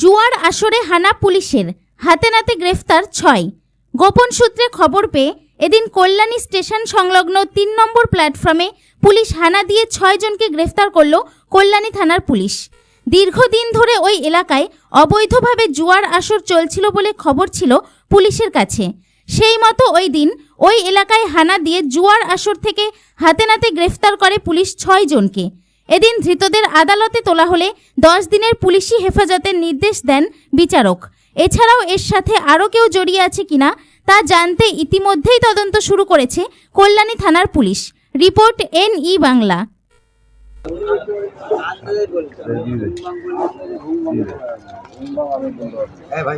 জুয়ার আসরে হানা পুলিশের, হাতে নাতে গ্রেফতার ছয়। গোপন সূত্রে খবর পেয়ে এদিন কল্যাণী স্টেশন সংলগ্ন তিন নম্বর প্ল্যাটফর্মে পুলিশ হানা দিয়ে ছয় জনকে গ্রেফতার করল কল্যাণী থানার পুলিশ। দীর্ঘদিন ধরে ওই এলাকায় অবৈধভাবে জুয়ার আসর চলছিল বলে খবর ছিল পুলিশের কাছে। সেই মতো ওই দিন ওই এলাকায় হানা দিয়ে জুয়ার আসর থেকে হাতে নাতে গ্রেফতার করে পুলিশ ছয় জনকে। এদিন ধৃতদের আদালতে তোলা হলে দশ দিনের পুলিশি হেফাজতের নির্দেশ দেন বিচারক। এছাড়াও এর সাথে আরও কেউ জড়িয়ে আছে কিনা তা জানতে ইতিমধ্যেই তদন্ত শুরু করেছে কল্যাণী থানার police. Report N E Bangla. হ্যাঁ ভাই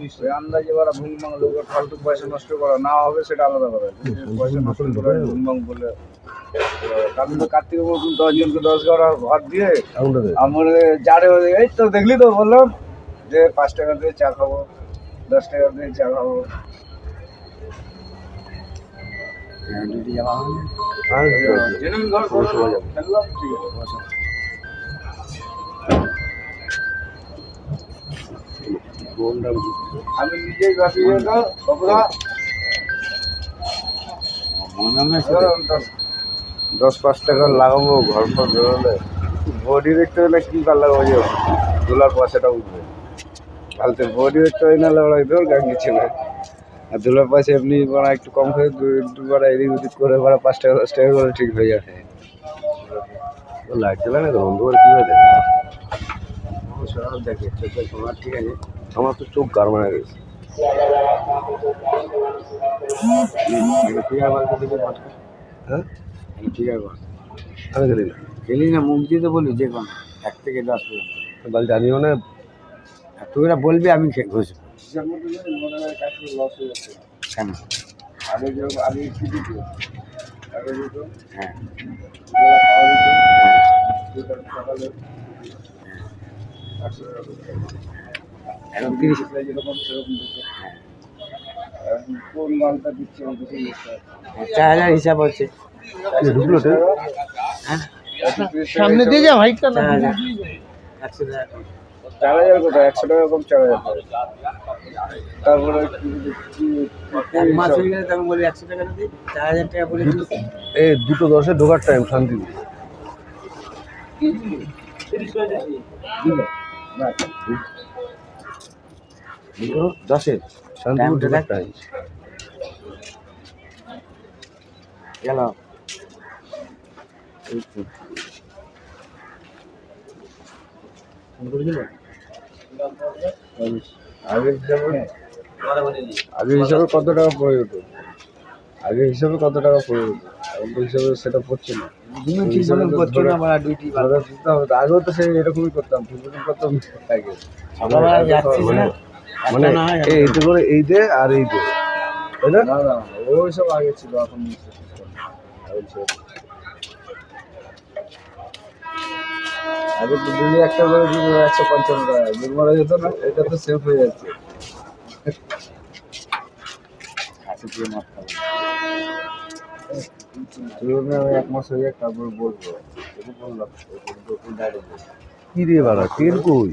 হ্যাঁ? হ্যাঁ, ওই আন্দাজে ওরা লোকের ফালতু পয়সা নষ্ট করা না হবে সেটা আলাদা কথা। পয়সা নষ্ট করে বলে কারণ কার্তিক দশ জনকে দশ গাড়া ঘর দিয়ে আমার যারে এই তো দেখলি তো বললাম যে পাঁচ টাকা দিয়ে চা খাব দশ টাকা দিয়ে চা খাব। জেনুইন ঘর করো না, খেললাম, ঠিক আছে। আমি নিজেই দশ পাঁচ টাকা লাগাবো ঘর ফর বেরোলে। বডি দেখতে হলে কি কার লাগাবো? যে দোলার পয়সাটা উঠবে। কালকে বডি দেখতে হয় না লড়াই তোর কিছু না। আর দোলার পয়সা এমনি বাড়া একটু কম করে বাড়া এদিক ওদিক করে বাড়া পাঁচ টাকা দশ টাকা করে ঠিক হয়ে যাবে। লাইট না তো বন্ধ কীভাবে দেখে সব দেখে তোমার ঠিক আছে। আমার তো চোখ গার মারা গেছে। হ্যাঁ? ঠিক আছে বল আমি গেলি না। খেলি না মুখ দিয়ে তো বলি যে কোনো এক থেকে দশ পর্যন্ত। বল জানিও না। তুই না বলবি আমি ঘুষবো কেন? হ্যাঁ। সকালে এখন তিরিশ যেরকম সেরকম কোন মালটা দিচ্ছে বুঝতে চার হাজার হিসাব হচ্ছে। সামনে দিয়ে যা একশো টাকা চার হাজার কোথায়? একশো টাকা কম চার হাজার তারপরে এক মাস হয়ে গেলে তখন বলি একশো টাকা দিই চার হাজার টাকা বলে এই দুটো দশে ঢোকার টাইম শান্তি দশে শান্তি Time টা ঢোকার গেল আগে হিসাবে আগে হিসাবে কত টাকা পড়ে যেত আগে হিসাবে কত টাকা পড়ে এখন হিসাবে সেটা পড়ছে না। আগেও তো সেই এরকমই করতাম করতাম। আগে মানে মানে এই এইতে করে এই দে আর এই দে। তাই না? না না ওই সব আগে ছিল এখন আগে তো দিনে একটা করে একশো পঞ্চান্ন টাকা। মারা যেত না এটা তো সেফ হয়ে যাচ্ছে। এক মাস হয়ে যাক তারপর বলব। বললাম কি রে বাড়া ট্রেন কই?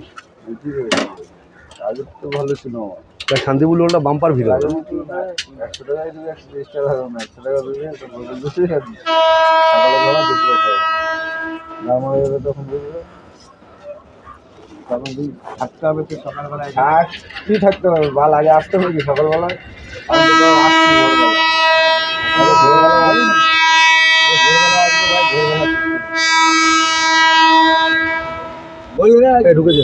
আগে তো ভালো ছিল। আমার শান্তিপুর বাম্পার ভিড় না, একশো টাকায় দেবে একশো তিরিশ টাকা হবে না একশো টাকা দেবে তো বলবে দুশো টাকা দিই সকালে খাওয়া দুপুরে খাওয়া না আমার এবার তখন বুঝবে তখন তুই থাকতে হবে তুই সকালবেলায় কি থাকতে হবে ভালো আগে আসতে হবে কি সকালবেলায়? বলি ঢুকেছে